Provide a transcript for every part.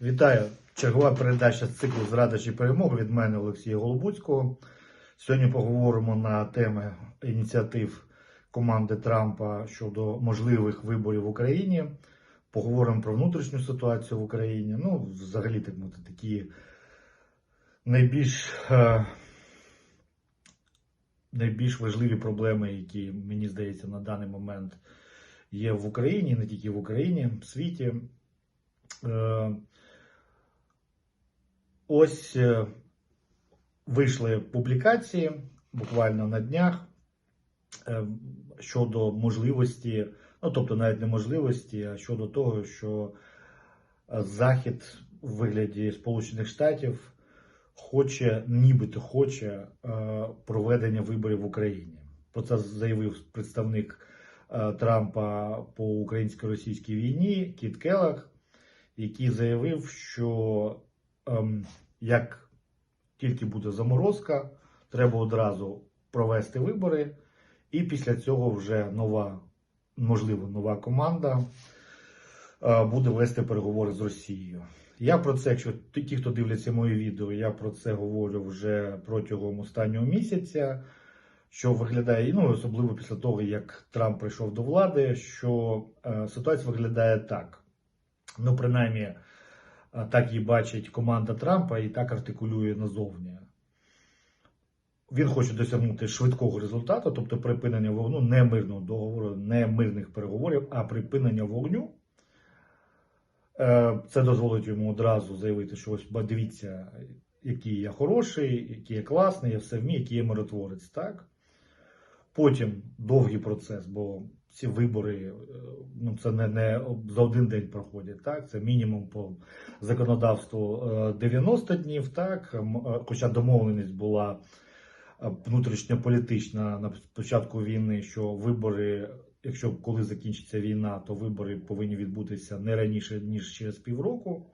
Вітаю! Чергова передача з циклу Зрада чи перемога від мене Олексія Голобуцького. Сьогодні поговоримо на теми ініціатив команди Трампа щодо можливих виборів в Україні. Поговоримо про внутрішню ситуацію в Україні. Ну, взагалі, так мовити, такі найбільш, е, найбільш важливі проблеми, які, мені здається, на даний момент є в Україні, не тільки в Україні, в світі. Ось е, вийшли публікації буквально на днях е, щодо можливості, ну тобто навіть не можливості, а щодо того, що е, Захід у вигляді Сполучених Штатів хоче, нібито хоче проведення виборів в Україні. Про це заявив представник Трампа по українсько-російській війні Кіт Келлах, який заявив, що як тільки буде заморозка, треба одразу провести вибори, і після цього вже нова, можливо, нова команда е, буде вести переговори з Росією. Я про це, якщо ті, хто дивляться моє відео, я про це говорю вже протягом останнього місяця. Що виглядає, ну особливо після того, як Трамп прийшов до влади, що е, ситуація виглядає так. Ну, принаймні, так її бачить команда Трампа і так артикулює назовні. Він хоче досягнути швидкого результату, тобто припинення вогню, не мирного договору, не мирних переговорів, а припинення вогню. Е, Це дозволить йому одразу заявити, що ось бо дивіться, який я хороший, який я класний, я все вмію, який я миротворець. Так? Потім довгий процес, бо ці вибори е, ну, це не, не за один день проходять. Так? Це мінімум по законодавству е, 90 днів, так? Е, хоча домовленість була е, внутрішньополітична на початку війни, що вибори, якщо коли закінчиться війна, то вибори повинні відбутися не раніше, ніж через півроку,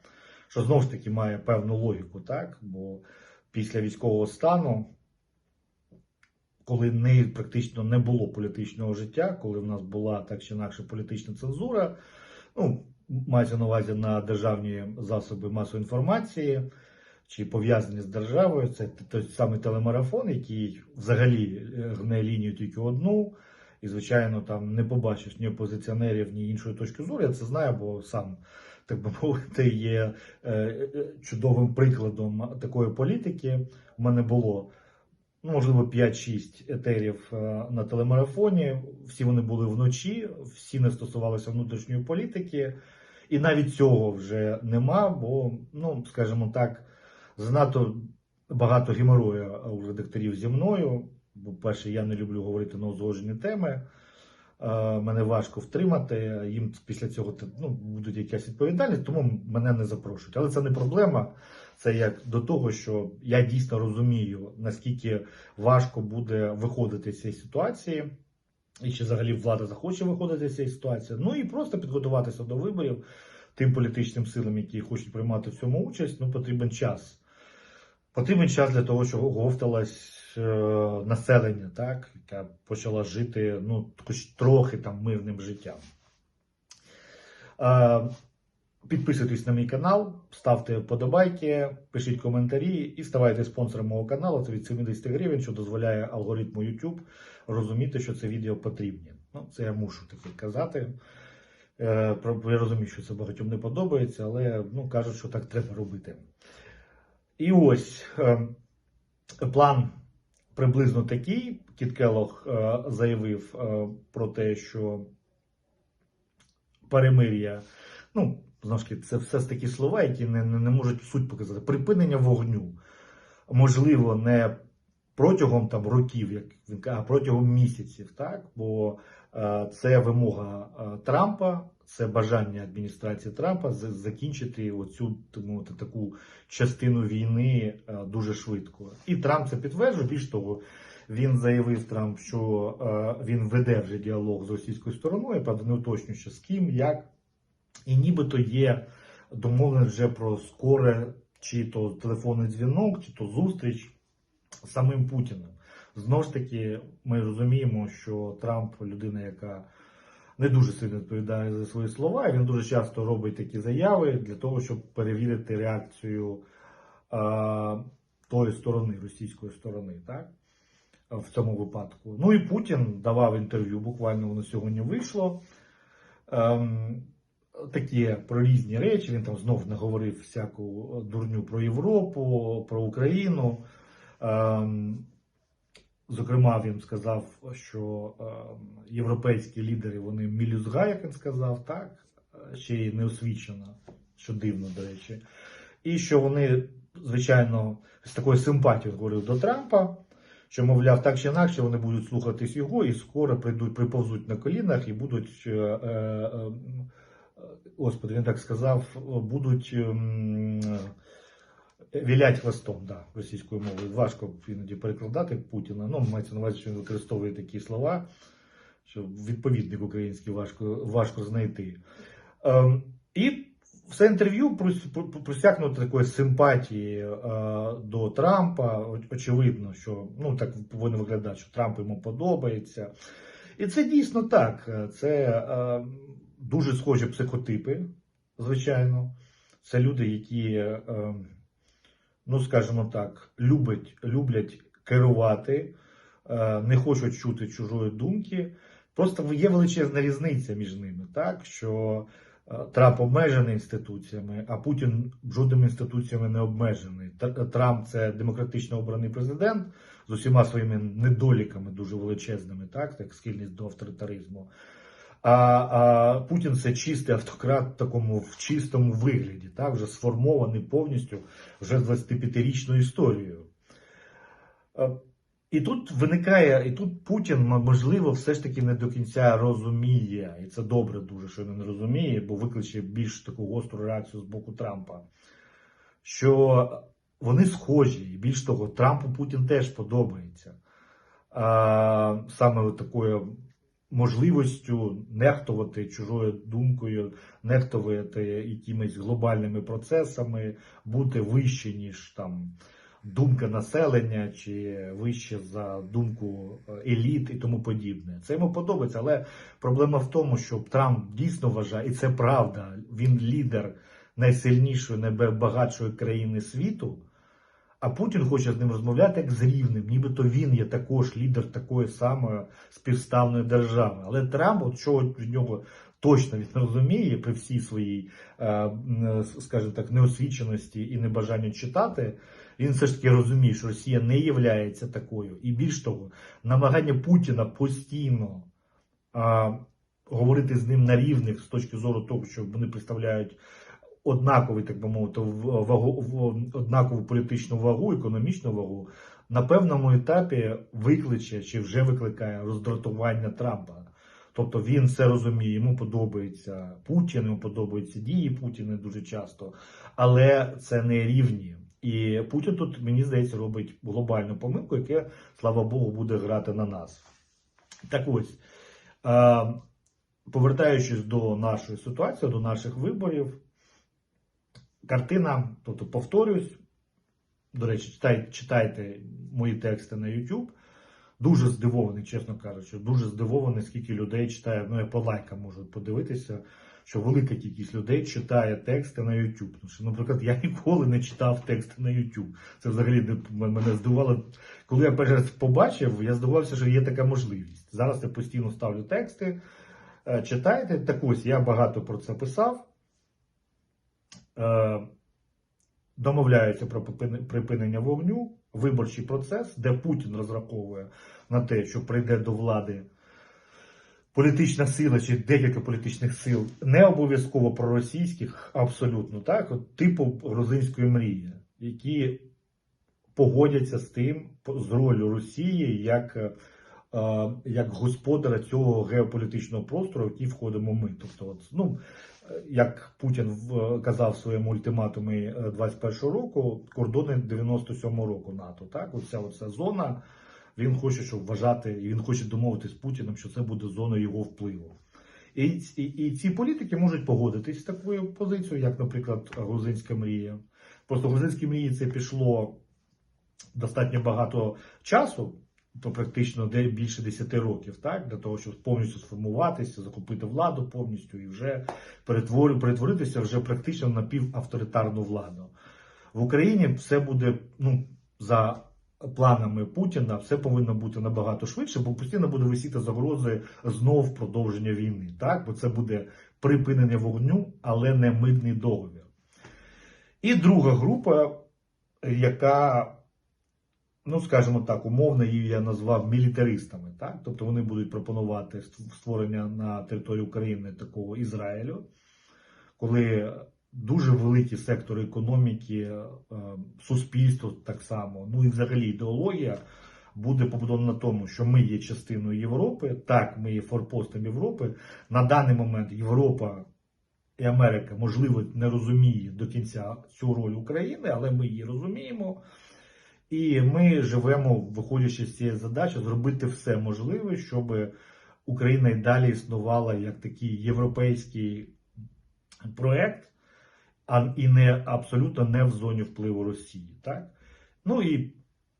що знову ж таки має певну логіку, так? бо після військового стану коли не практично не було політичного життя, коли в нас була так чи інакше політична цензура, ну мається на увазі на державні засоби масової інформації чи пов'язані з державою, це той самий телемарафон, який взагалі е, гне лінію тільки одну. І, звичайно, там не побачиш ні опозиціонерів, ні іншої точки зору. Я це знаю, бо сам, так би мовити, є е, е, чудовим прикладом такої політики. У мене було можливо, 5-6 етерів е, на телемарафоні. Всі вони були вночі, всі не стосувалися внутрішньої політики. І навіть цього вже нема, бо, ну, скажімо так, занадто багато геморою у редакторів зі мною. Бо, перше, я не люблю говорити на узгоджені теми. Е, Мене важко втримати. Їм після цього ну, будуть якась відповідальність, тому мене не запрошують. Але це не проблема. Це як до того, що я дійсно розумію, наскільки важко буде виходити з цієї ситуації, і чи взагалі влада захоче виходити з цієї ситуації. Ну і просто підготуватися до виборів тим політичним силам, які хочуть приймати в цьому участь, ну потрібен час. Потрібен час для того, щоб говталось е, населення, так, яке почало жити ну, хоч трохи там мирним життям. Е, Підписуйтесь на мій канал, ставте вподобайки, пишіть коментарі і ставайте спонсором мого каналу. Це від 70 гривень, що дозволяє алгоритму YouTube розуміти, що це відео потрібні. Ну, це я мушу таки казати. Е, Я розумію, що це багатьом не подобається, але ну, кажуть, що так треба робити. І ось е, план приблизно такий. Кіт Келлог е, заявив про те, що перемир'я. Ну, знову це все ж такі слова, які не, не, не можуть суть показати. Припинення вогню. Можливо, не протягом там років, як він каже, а протягом місяців, так? Бо е, це вимога е, Трампа, це бажання адміністрації Трампа з- закінчити оцю тому, таку частину війни е, дуже швидко. І Трамп це підтверджує. Більш того, він заявив Трамп, що е, він веде вже діалог з російською стороною, правда, не уточнює, що з ким, як. І нібито є домовленість вже про скоре чи то телефонний дзвінок, чи то зустріч з самим Путіним. Знову ж таки, ми розуміємо, що Трамп людина, яка не дуже сильно відповідає за свої слова. і Він дуже часто робить такі заяви для того, щоб перевірити реакцію а, тої сторони, російської сторони, так? В цьому випадку. Ну і Путін давав інтерв'ю, буквально воно сьогодні вийшло. Ем, такі про різні речі. Він там знов наговорив всяку дурню про Європу, про Україну. Ем, Зокрема, він сказав, що ем, європейські лідери вони мілюзга, як він сказав, так, ще й неосвічена, що дивно, до речі. І що вони, звичайно, з такою симпатією говорили до Трампа, що, мовляв, так чи інакше вони будуть слухатись його і скоро прийдуть, приповзуть на колінах і будуть. Е, е, е, Господи, він так сказав, будуть ем, вілять хвостом, да, російською мовою. Важко іноді перекладати Путіна. Ну, мається на увазі, що він використовує такі слова, що відповідник український важко, важко знайти. Ем, і все інтерв'ю просякнуто такої симпатії е, до Трампа. Очевидно, що ну так повинно виглядати, що Трамп йому подобається. І це дійсно так. Це е, дуже схожі психотипи, звичайно. Це люди, які, е, ну скажімо так, люблять, люблять керувати, е, не хочуть чути чужої думки. Просто є величезна різниця між ними, так що е, Трамп обмежений інституціями, а Путін жодними інституціями не обмежений. Трамп це демократично обраний президент з усіма своїми недоліками дуже величезними, так, так схильність до авторитаризму. А, а Путін це чистий автократ в такому в чистому вигляді, так, вже сформований повністю вже 25-річною історією. І тут виникає, і тут Путін, можливо, все ж таки не до кінця розуміє, і це добре дуже, що він розуміє, бо викличе більш таку гостру реакцію з боку Трампа. Що вони схожі, і більш того, Трампу Путін теж подобається. Саме такою можливістю нехтувати чужою думкою, нехтувати якимись глобальними процесами, бути вище, ніж там думка населення, чи вище за думку е, еліт і тому подібне. Це йому подобається, але проблема в тому, що Трамп дійсно вважає, і це правда, він лідер найсильнішої, найбагатшої країни світу. А Путін хоче з ним розмовляти як з рівним, нібито він є також лідер такої самої співставної держави. Але Трамп, от чого від нього точно він розуміє при всій своїй, е, скажімо так, неосвіченості і небажанню читати, він все ж таки розуміє, що Росія не є такою. І більш того, намагання Путіна постійно говорити з ним на рівних з точки зору того, що вони представляють однаковий, так би мовити, вагу, однакову політичну вагу, економічну вагу, на певному етапі викличе чи вже викликає роздратування Трампа. Тобто він все розуміє, йому подобається Путін, йому подобаються дії Путіна дуже часто, але це не рівні. І Путін тут, мені здається, робить глобальну помилку, яке, слава Богу, буде грати на нас. Так ось, е, повертаючись до нашої ситуації, до наших виборів, картина, тобто повторюсь, до речі, читай, читайте мої тексти на YouTube. Дуже здивований, чесно кажучи, дуже здивований, скільки людей читає. Ну, я по лайкам можу подивитися, що велика кількість людей читає тексти на YouTube. Тому що, наприклад, я ніколи не читав тексти на YouTube. Це взагалі мене здивувало. Коли я перший раз побачив, я здивувався, що є така можливість. Зараз я постійно ставлю тексти, е, читайте. Так ось я багато про це писав. Е, Домовляються про припинення вогню, виборчий процес, де Путін розраховує на те, що прийде до влади політична сила чи декілька політичних сил, не обов'язково проросійських, абсолютно так, от, типу грузинської мрії, які погодяться з тим, з ролью Росії як, е, як господаря цього геополітичного простору, в який входимо ми. Тобто, от, ну, як Путін казав в своєму ультиматумі е, 21 року, кордони 97-го року НАТО. Так, оця оця зона. Він хоче, щоб вважати, і він хоче домовитися з Путіним, що це буде зоною його впливу. І, і, і ці політики можуть погодитись з такою позицією, як, наприклад, грузинська мрія. Просто грузинській мрії це пішло достатньо багато часу, то практично де більше 10 років, так для того, щоб повністю сформуватися, захопити владу повністю і вже перетворитися вже практично на півавторитарну владу. В Україні все буде ну за планами Путіна, все повинно бути набагато швидше, бо постійно буде висіти загрози знов продовження війни. Так, бо це буде припинення вогню, але не мирний договір. І друга група, яка, ну скажімо так, умовно її я назвав мілітаристами. Так? Тобто вони будуть пропонувати створення на території України такого Ізраїлю, коли дуже великі сектори економіки, е, суспільство так само, ну і взагалі ідеологія буде побудована на тому, що ми є частиною Європи. Так, ми є форпостом Європи. На даний момент Європа і Америка, можливо, не розуміє до кінця цю роль України, але ми її розуміємо. І ми живемо, виходячи з цієї задачі, зробити все можливе, щоб Україна і далі існувала як такий європейський проект, а і не абсолютно не в зоні впливу Росії. Так? Ну і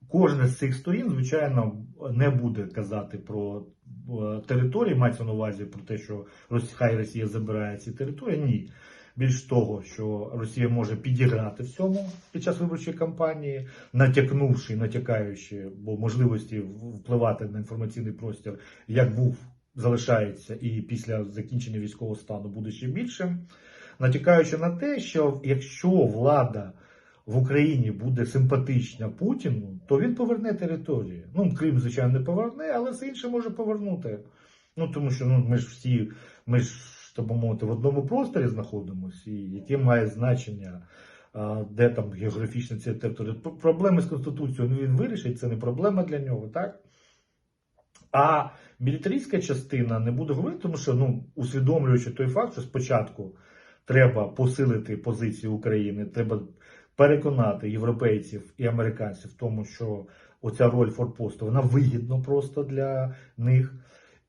кожна з цих сторін, звичайно, не буде казати про е, території, мається на увазі про те, що хай Росія забирає ці території. Ні. Більш того, що Росія може підіграти в цьому під час виборчої кампанії, натякнувши, натякаючи, бо можливості впливати на інформаційний простір, як був, залишається, і після закінчення військового стану буде ще більшим, натякаючи на те, що якщо влада в Україні буде симпатична Путіну, то він поверне територію. Ну, Крим, звичайно, не поверне, але все інше може повернути. Ну тому що ну, ми ж всі, ми ж би мовити, в одному просторі знаходимося, і яке має значення, де там географічна ця територія. Проблеми з Конституцією ну, він вирішить, це не проблема для нього, так? А мілітаристська частина не буде говорити, тому що ну, усвідомлюючи той факт, що спочатку треба посилити позиції України, треба переконати європейців і американців в тому, що оця роль форпосту вона вигідна просто для них,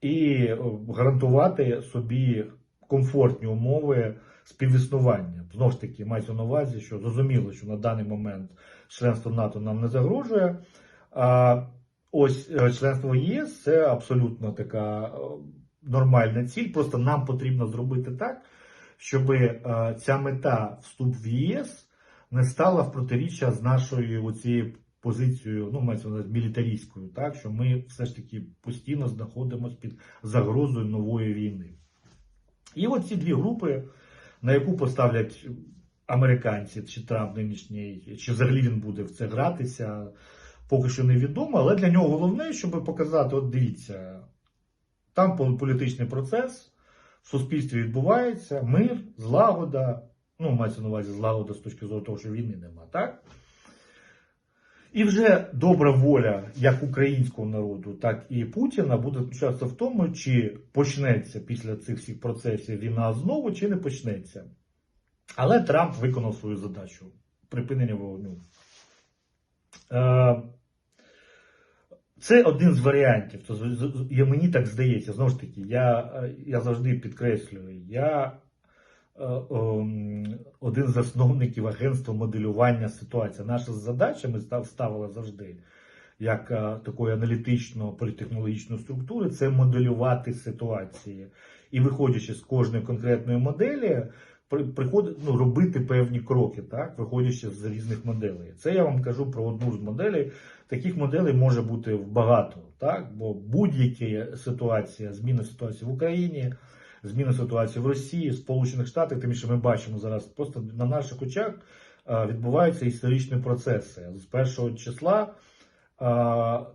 і гарантувати собі комфортні умови співіснування. Знову ж таки, мається на увазі, що зрозуміло, що на даний момент членство НАТО нам не загрожує. А ось е, членство ЄС це абсолютно така е, нормальна ціль. Просто нам потрібно зробити так, щоб е, ця мета вступ в ЄС не стала в протиріччя з нашою оцією позицією, ну, мається на мілітарійською, так, що ми все ж таки постійно знаходимося під загрозою нової війни. І от ці дві групи, на яку поставлять американці, чи Трамп нинішній, чи взагалі він буде в це гратися, поки що невідомо, але для нього головне, щоб показати: от дивіться, там політичний процес, в суспільстві відбувається, мир, злагода, ну, мається на увазі злагода з точки зору того, що війни нема, так? І вже добра воля як українського народу, так і Путіна буде заключатися в тому, чи почнеться після цих всіх процесів війна знову, чи не почнеться. Але Трамп виконав свою задачу припинення вогню. Е, Це один з варіантів. То з- з- я- мені так здається, знову ж таки, я, я завжди підкреслюю, я один з засновників агентства моделювання ситуації. Наша задача, ми став- ставили завжди, як е, такої аналітично-політехнологічної структури, це моделювати ситуації. І виходячи з кожної конкретної моделі, приходить ну, робити певні кроки, так, виходячи з різних моделей. Це я вам кажу про одну з моделей. Таких моделей може бути багато, так? бо будь-яка ситуація, зміна ситуації в Україні, зміна ситуації в Росії, в Сполучених Штатах, тим більше ми бачимо зараз просто на наших очах е, відбуваються історичні процеси. З першого числа е,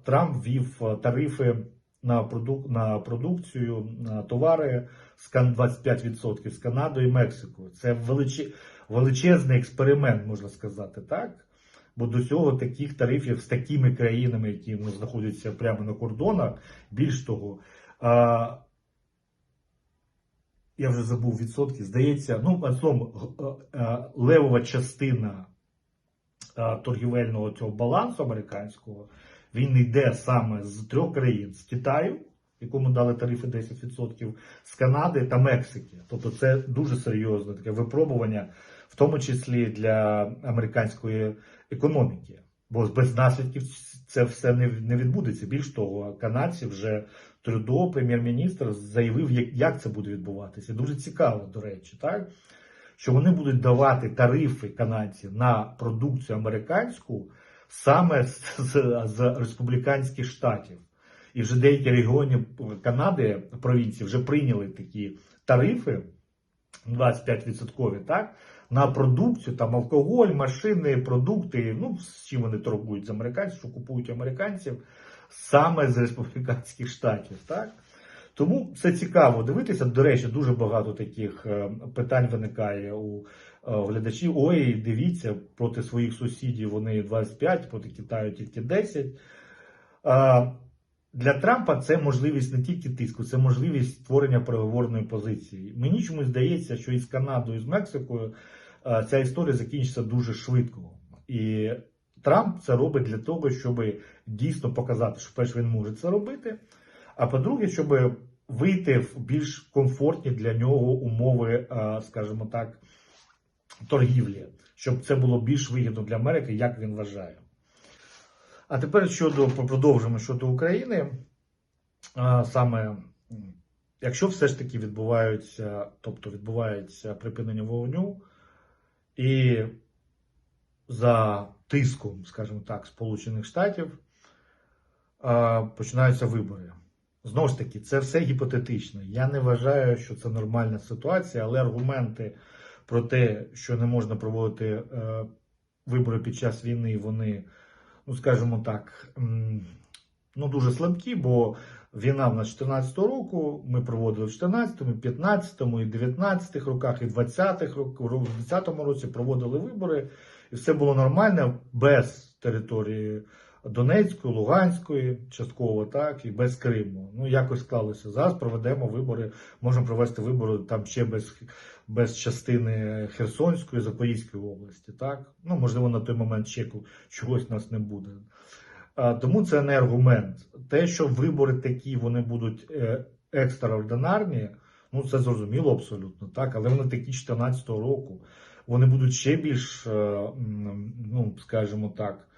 Трамп ввів е, тарифи на, продук... на продукцію, на товари з 25% з Канадою і Мексикою. Це величе... величезний експеримент, можна сказати, так? Бо до цього таких тарифів з такими країнами, які ну, знаходяться прямо на кордонах, більш того, я вже забув відсотки, здається, ну, словом, е, е, левова частина е, торгівельного цього балансу американського, він йде саме з трьох країн: з Китаю, якому дали тарифи 10%, з Канади та Мексики. Тобто це дуже серйозне таке випробування, в тому числі для американської економіки. Бо без наслідків це все не відбудеться. Більш того, канадці вже Трюдо, прем'єр-міністр, заявив, як, це буде відбуватися. Дуже цікаво, до речі, так? що вони будуть давати тарифи канадців на продукцію американську саме з, з, з республіканських штатів. І вже деякі регіони Канади, провінції, вже прийняли такі тарифи 25%, так? На продукцію, там алкоголь, машини, продукти, ну, з чим вони торгують з американців, що купують американців саме з республіканських штатів. Так? Тому це цікаво дивитися. До речі, дуже багато таких е, питань виникає у е, глядачів. Ой, дивіться, проти своїх сусідів вони 25, проти Китаю тільки 10. Е, Для Трампа це можливість не тільки тиску, це можливість створення переговорної позиції. Мені чомусь здається, що із Канадою, з Мексикою ця історія закінчиться дуже швидко. І Трамп це робить для того, щоб дійсно показати, що перш він може це робити. А по-друге, щоб вийти в більш комфортні для нього умови, е, скажімо так, торгівлі, щоб це було більш вигідно для Америки, як він вважає. А тепер щодо продовжимо щодо України, саме якщо все ж таки відбуваються, тобто відбувається припинення вогню, і за тиском, скажімо так, Сполучених Штатів а, починаються вибори. Знову ж таки, це все гіпотетично. Я не вважаю, що це нормальна ситуація, але аргументи про те, що не можна проводити е, вибори під час війни, вони, ну скажімо так, ну дуже слабкі, бо війна в нас 14-го року, ми проводили в 14-му, 15-му, і 19-х роках, і 20-х роках, в 20-му році проводили вибори, і все було нормально без території Донецької, Луганської, частково так, і без Криму. Ну, якось склалося. Зараз проведемо вибори, можемо провести вибори там ще без, без частини Херсонської, Запорізької області. Так? Ну, можливо, на той момент ще чогось нас не буде. А, тому це не аргумент. Те, що вибори такі, вони будуть е, екстраординарні, ну це зрозуміло абсолютно, так, але вони такі 14-го року. Вони будуть ще більш, е, ну, скажімо так,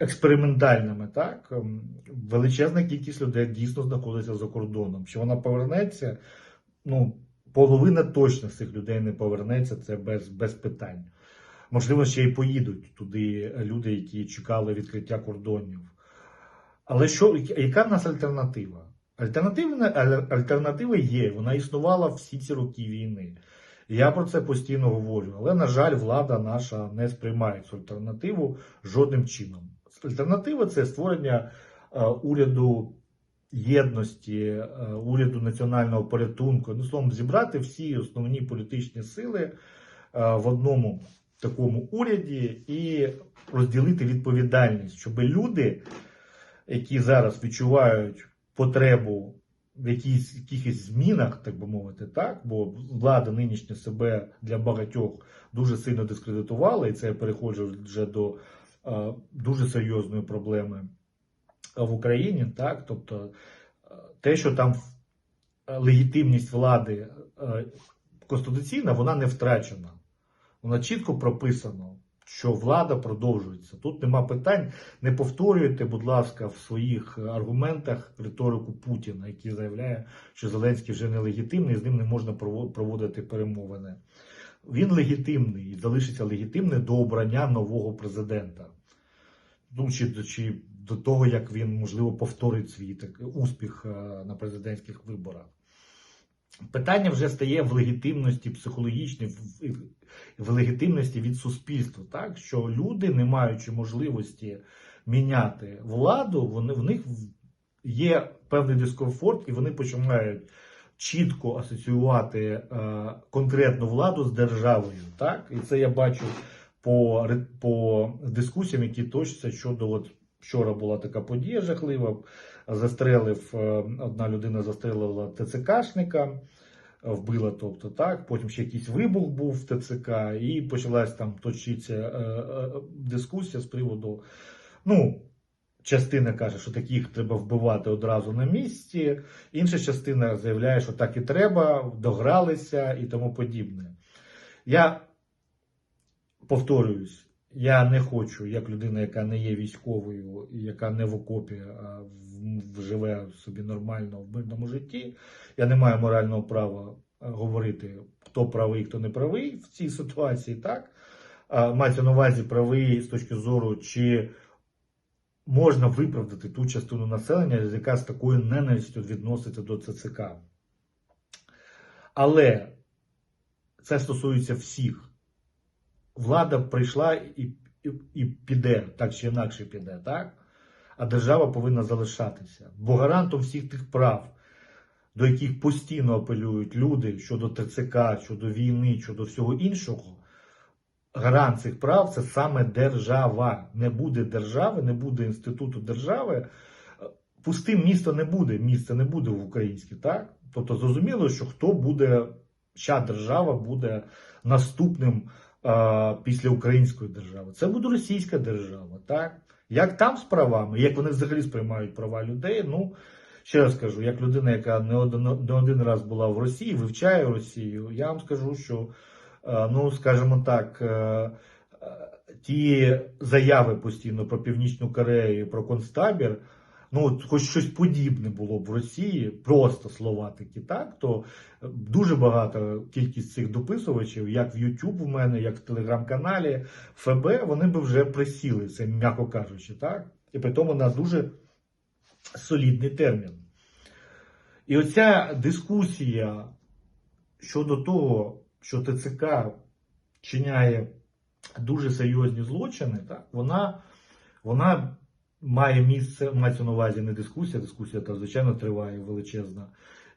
експериментальними, так? Величезна кількість людей дійсно знаходиться за кордоном. Чи вона повернеться? Ну, половина точно з цих людей не повернеться, це без, без питань. Можливо, ще й поїдуть туди люди, які чекали відкриття кордонів. Але що, яка в нас альтернатива? Альтернатива, альтернатива є, вона існувала всі ці роки війни. Я про це постійно говорю. Але, на жаль, влада наша не сприймає цю альтернативу жодним чином. Альтернатива це створення е, уряду єдності, е, уряду національного порятунку. Ну, словом, зібрати всі основні політичні сили е, в одному такому уряді і розділити відповідальність, щоб люди, які зараз відчувають потребу в якійсь, якихось змінах, так би мовити, так, бо влада нинішня себе для багатьох дуже сильно дискредитувала, і це я переходжу вже до е, дуже серйозної проблеми в Україні, так, тобто те, що там легітимність влади е, конституційна, вона не втрачена. Вона чітко прописано, що влада продовжується. Тут нема питань. Не повторюйте, будь ласка, в своїх аргументах риторику Путіна, який заявляє, що Зеленський вже не легітимний, з ним не можна проводити перемовини. Він легітимний і залишиться легітимний до обрання нового президента. Ну, чи, чи до того, як він, можливо, повторить свій так, успіх е, на президентських виборах. Питання вже стає в легітимності психологічній, в, легітимності від суспільства, так що люди, не маючи можливості міняти владу, вони в них є певний дискомфорт, і вони починають чітко асоціювати е, конкретну владу з державою. Так, і це я бачу по, по дискусіям, які точаться щодо от. Вчора була така подія жахлива. Застрелив е, одна людина застрелила ТЦКшника, вбила, тобто так. Потім ще якийсь вибух був в ТЦК, і почалась там точитися е, е, дискусія з приводу. Ну, частина каже, що таких треба вбивати одразу на місці. Інша частина заявляє, що так і треба, догралися і тому подібне. Я повторююсь, я не хочу, як людина, яка не є військовою, яка не в окопі, а живе собі нормально в мирному житті. Я не маю морального права е, говорити, хто правий, хто не правий в цій ситуації, так? Мається на увазі правий з точки зору, чи можна виправдати ту частину населення, яка з такою ненавистю відноситься до ЦЦК. Але це стосується всіх. Влада прийшла і, і, і піде, так чи інакше піде, так? А держава повинна залишатися. Бо гарантом всіх тих прав, до яких постійно апелюють люди щодо ТЦК, щодо війни, щодо всього іншого, гарант цих прав це саме держава. Не буде держави, не буде інституту держави. Пустим місто не буде, місце не буде в українське, так? Тобто зрозуміло, що хто буде, чия держава буде наступним після української держави. Це буде російська держава, так? Як там з правами, як вони взагалі сприймають права людей, ну. Ще раз кажу, як людина, яка не один, не один раз була в Росії, вивчає Росію, я вам скажу, що, е, ну, скажімо так, е, е, ті заяви постійно про Північну Корею, про концтабір, ну, от хоч щось подібне було б в Росії, просто слова такі, так, то е, дуже багато кількість цих дописувачів, як в YouTube у мене, як в телеграм-каналі ФБ, вони би вже присіли, це м'яко кажучи, так? І при тому на дуже солідний термін. І оця дискусія щодо того, що ТЦК чиняє дуже серйозні злочини, так, вона, вона має місце, мається на увазі не дискусія, дискусія та звичайно триває величезна.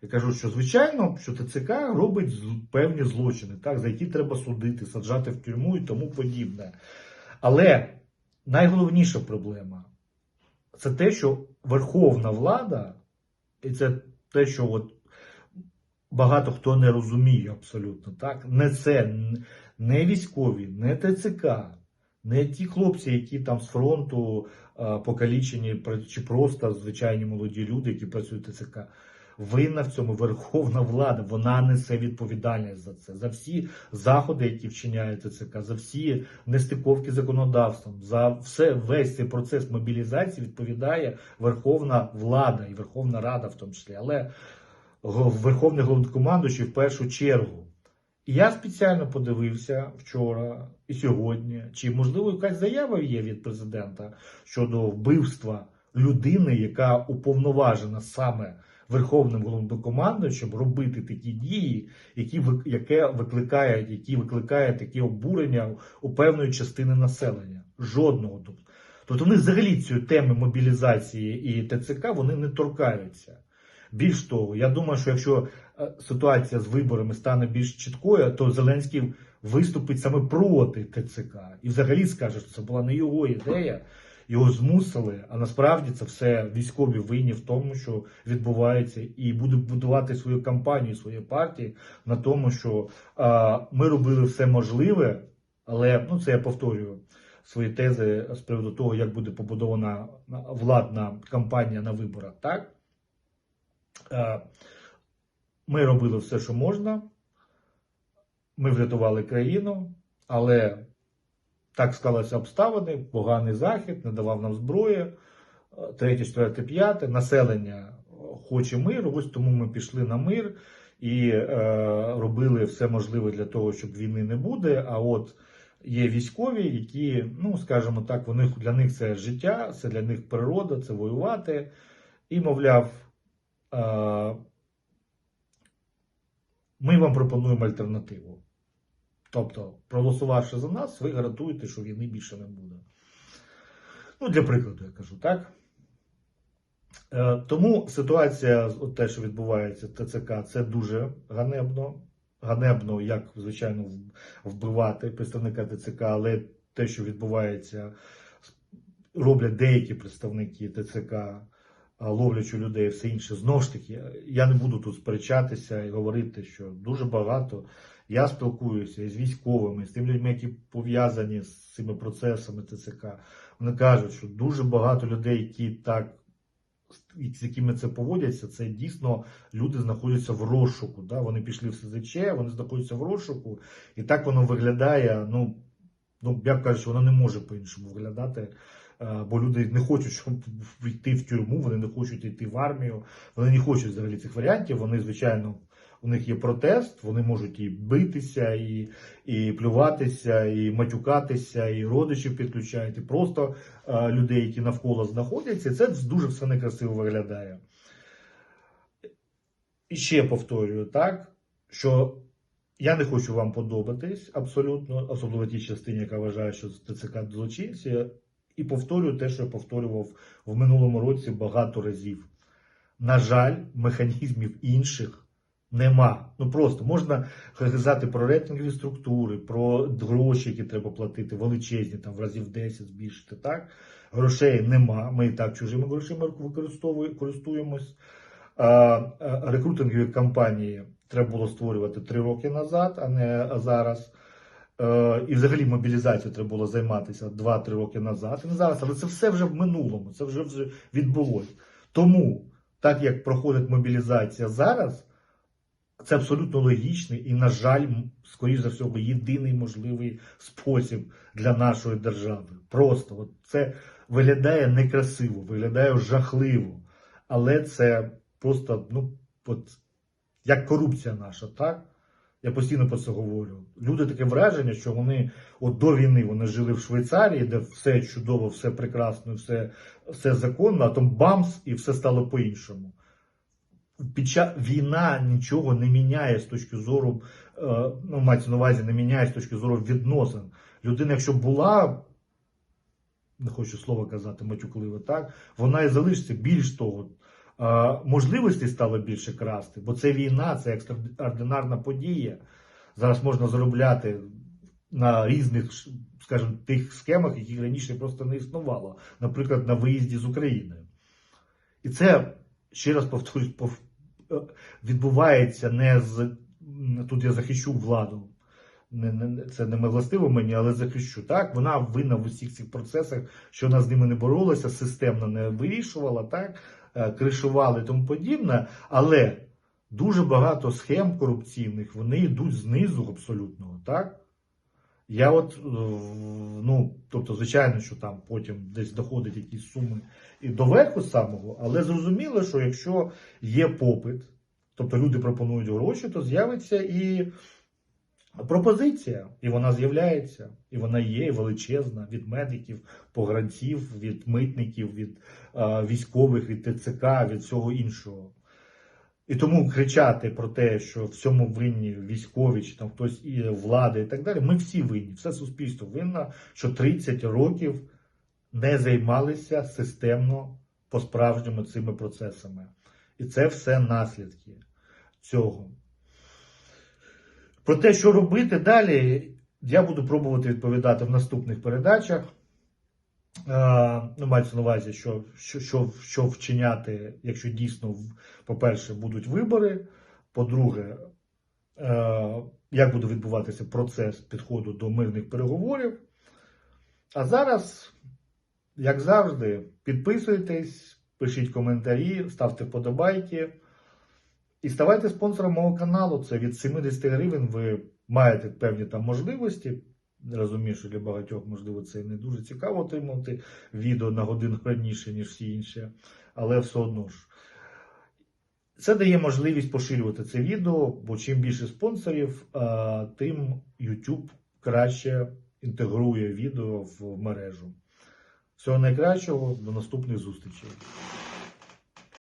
Я кажу, що звичайно, що ТЦК робить певні злочини, так, за які треба судити, саджати в тюрму і тому подібне. Але найголовніша проблема це те, що верховна влада, і це те, що от багато хто не розуміє абсолютно, так? Не це, не військові, не ТЦК, не ті хлопці, які там з фронту покалічені, пра- чи просто звичайні молоді люди, які працюють в ТЦК. Винна в цьому верховна влада, вона несе відповідальність за це, за всі заходи, які вчиняє ТЦК, за всі нестиковки законодавством, за все весь цей процес мобілізації відповідає Верховна влада і Верховна Рада, в тому числі, але Верховний головнокомандуючий в першу чергу. І я спеціально подивився вчора і сьогодні, чи можливо якась заява є від президента щодо вбивства людини, яка уповноважена саме Верховним головнокомандуючим робити такі дії, які яке викликає, які викликає такі обурення у певної частини населення. Жодного тобто. Тобто вони взагалі цієї теми мобілізації і ТЦК вони не торкаються. Більш того, я думаю, що якщо е, ситуація з виборами стане більш чіткою, то Зеленський виступить саме проти ТЦК і взагалі скаже, що це була не його ідея, його змусили. А насправді це все військові винні в тому, що відбувається, і буде будувати свою кампанію, свої партії на тому, що а, ми робили все можливе, але ну це я повторюю свої тези з приводу того, як буде побудована владна кампанія на виборах. Так ми робили все, що можна. Ми врятували країну, але так склалися обставини, поганий захід, не давав нам зброї. Е, Третє, четверте, п'яте. Населення хоче миру, ось тому ми пішли на мир і е, робили все можливе для того, щоб війни не буде. А от є військові, які, ну скажімо так, вони для них це життя, це для них природа, це воювати. І, мовляв, е, ми вам пропонуємо альтернативу. Тобто, проголосувавши за нас, ви гарантуєте, що війни більше не буде. Ну, для прикладу, я кажу, так? Е, Тому ситуація, от те, що відбувається в ТЦК, це дуже ганебно. Ганебно, як, звичайно, вбивати представника ТЦК, але те, що відбувається, роблять деякі представники ТЦК, ловлячи людей, все інше. Знову ж таки, я не буду тут сперечатися і говорити, що дуже багато. Я спілкуюся із військовими, з тими людьми, які пов'язані з цими процесами ТЦК. Вони кажуть, що дуже багато людей, які так з якими це поводяться, це дійсно люди знаходяться в розшуку. Да? Вони пішли в СЗЧ, вони знаходяться в розшуку, і так воно виглядає. Ну Ну, я кажу, що вона не може по-іншому виглядати. Е, Бо люди не хочуть щоб йти в тюрму, вони не хочуть йти в армію, вони не хочуть взагалі цих варіантів. Вони, звичайно, у них є протест, вони можуть і битися, і, і плюватися, і матюкатися, і родичів підключають, і просто е, людей, які навколо знаходяться. Це дуже все некрасиво виглядає. І ще повторюю, так, що я не хочу вам подобатись абсолютно, особливо тій частині, яка вважає, що ТЦК злочинці. І повторюю те, що я повторював в минулому році багато разів. На жаль, механізмів інших нема. Ну просто можна казати про рейтингові структури, про гроші, які треба платити, величезні, там в разів 10 збільшити. Так? Грошей нема. Ми і так чужими грошима користуємось. Рекрутингові кампанії треба було створювати три роки назад, а не зараз. Е, І взагалі мобілізацією треба було займатися 2-3 роки назад. Не зараз, але це все вже в минулому, це вже, відбулось. Тому, так як проходить мобілізація зараз, це абсолютно логічний і, на жаль, скоріш за всього, єдиний можливий спосіб для нашої держави. Просто от це виглядає некрасиво, виглядає жахливо. Але це просто, ну, от, як корупція наша, так? Я постійно про це говорю. Люди таке враження, що вони от до війни вони жили в Швейцарії, де все чудово, все прекрасно, все, все законно, а там бамс і все стало по-іншому. Під час війна нічого не міняє з точки зору, е, ну, мається на увазі, не міняє з точки зору відносин. Людина, якщо була, не хочу слова казати, матюкливо, так, вона і залишиться більш того. Можливості стало більше красти, бо це війна, це екстраординарна подія. Зараз можна заробляти на різних, скажімо, тих схемах, які раніше просто не існувало. Наприклад, на виїзді з України. І це, ще раз повторюсь, пов- відбувається не з. Тут я захищу владу. Це не властиво мені, але захищу. Так, вона винна в усіх цих процесах, що вона з ними не боролася, системно не вирішувала, так, кришували і тому подібне. Але дуже багато схем корупційних вони йдуть знизу абсолютно. Так? Я от, е, ну, тобто, звичайно, що там потім десь доходять якісь суми і до верху самого, але зрозуміло, що якщо є попит, тобто люди пропонують гроші, то з'явиться і пропозиція, і вона з'являється, і вона є величезна від медиків, погранців, від митників, від е, військових, від ТЦК, від всього іншого. І тому кричати про те, що в цьому винні військові, чи там хтось і влада і так далі, ми всі винні, все суспільство винно, що 30 років не займалися системно по-справжньому цими процесами. І це все наслідки цього. Про те, що робити далі, я буду пробувати відповідати в наступних передачах. Е, Ну, мається на увазі, що, що, що, що вчиняти, якщо дійсно, по-перше, будуть вибори. По-друге, е, як буде відбуватися процес підходу до мирних переговорів. А зараз, як завжди, підписуйтесь, пишіть коментарі, ставте вподобайки. І ставайте спонсором мого каналу. Це від 70 гривень. Ви маєте певні там можливості. Розумію, що для багатьох, можливо, це не дуже цікаво отримувати відео на годину раніше, ніж всі інші, але все одно ж. Це дає можливість поширювати це відео, бо чим більше спонсорів, тим YouTube краще інтегрує відео в мережу. Всього найкращого, до наступних зустрічей.